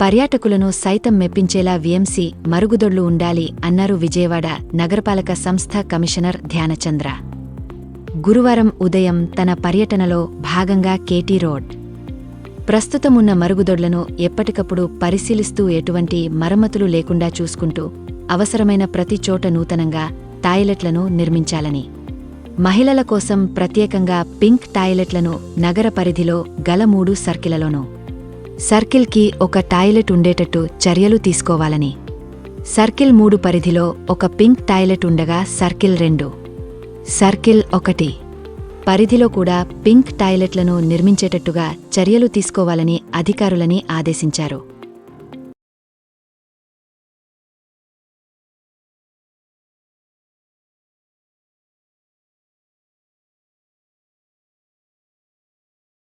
పర్యాటకులను సైతం మెప్పించేలా వీఎంసీ మరుగుదొడ్లు ఉండాలి అన్నారు విజయవాడ నగరపాలక సంస్థ కమిషనర్ ధ్యానచంద్ర. గురువారం ఉదయం తన పర్యటనలో భాగంగా కేటీ రోడ్. ప్రస్తుతమున్న మరుగుదొడ్లను ఎప్పటికప్పుడు పరిశీలిస్తూ ఎటువంటి మరమ్మతులు లేకుండా చూసుకుంటూ అవసరమైన ప్రతి చోట నూతనంగా టాయిలెట్లను నిర్మించాలని. మహిళల కోసం ప్రత్యేకంగా పింక్ టాయిలెట్లను నగర పరిధిలో గల మూడు సర్కిలలోనూ సర్కిల్కి ఒక టాయిలెట్ ఉండేటట్టు చర్యలు తీసుకోవాలని. సర్కిల్ మూడు పరిధిలో ఒక పింక్ టాయిలెట్ ఉండగా సర్కిల్ రెండు. సర్కిల్ ఒకటి. పరిధిలో కూడా పింక్ టాయిలెట్లను నిర్మించేటట్టుగా చర్యలు తీసుకోవాలని అధికారులని ఆదేశించారు.